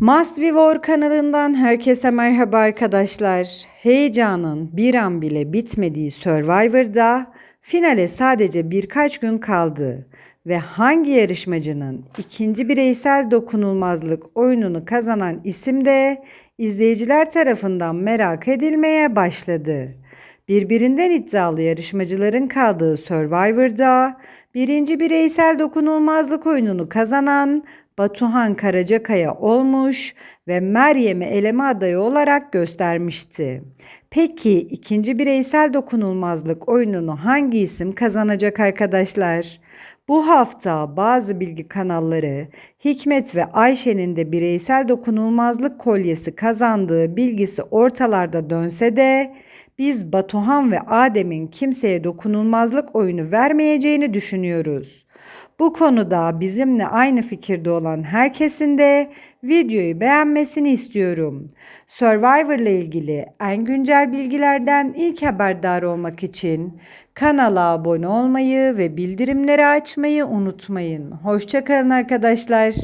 Must Be War kanalından herkese merhaba arkadaşlar. Heyecanın bir an bile bitmediği Survivor'da finale sadece birkaç gün kaldı ve hangi yarışmacının ikinci bireysel dokunulmazlık oyununu kazanan isim de izleyiciler tarafından merak edilmeye başladı. Birbirinden iddialı yarışmacıların kaldığı Survivor'da birinci bireysel dokunulmazlık oyununu kazanan Batuhan Karacakaya olmuş ve Meryem'i eleme adayı olarak göstermişti. Peki ikinci bireysel dokunulmazlık oyununu hangi isim kazanacak arkadaşlar? Bu hafta bazı bilgi kanalları Hikmet ve Ayşe'nin de bireysel dokunulmazlık kolyesi kazandığı bilgisi ortalarda dönse de biz Batuhan ve Adem'in kimseye dokunulmazlık oyunu vermeyeceğini düşünüyoruz. Bu konuda bizimle aynı fikirde olan herkesin de videoyu beğenmesini istiyorum. Survivor ile ilgili en güncel bilgilerden ilk haberdar olmak için kanala abone olmayı ve bildirimleri açmayı unutmayın. Hoşçakalın arkadaşlar.